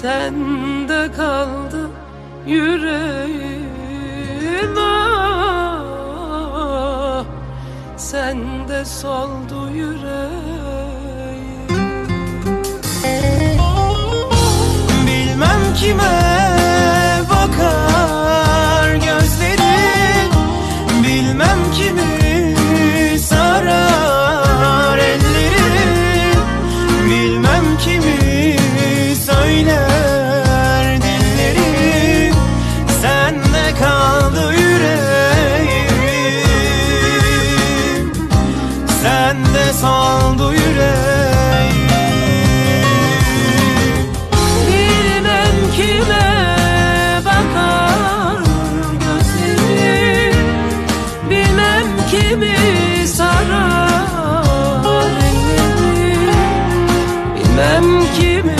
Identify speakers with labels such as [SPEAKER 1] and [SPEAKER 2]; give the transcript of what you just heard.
[SPEAKER 1] Sende kaldı yüreğim ah. Sende soldu yüreğim içinde kaldı yüreğim. Sen de saldı yüreğim. Bilmem kime bakar gözleri Bilmem kimi sarar elleri Bilmem kimi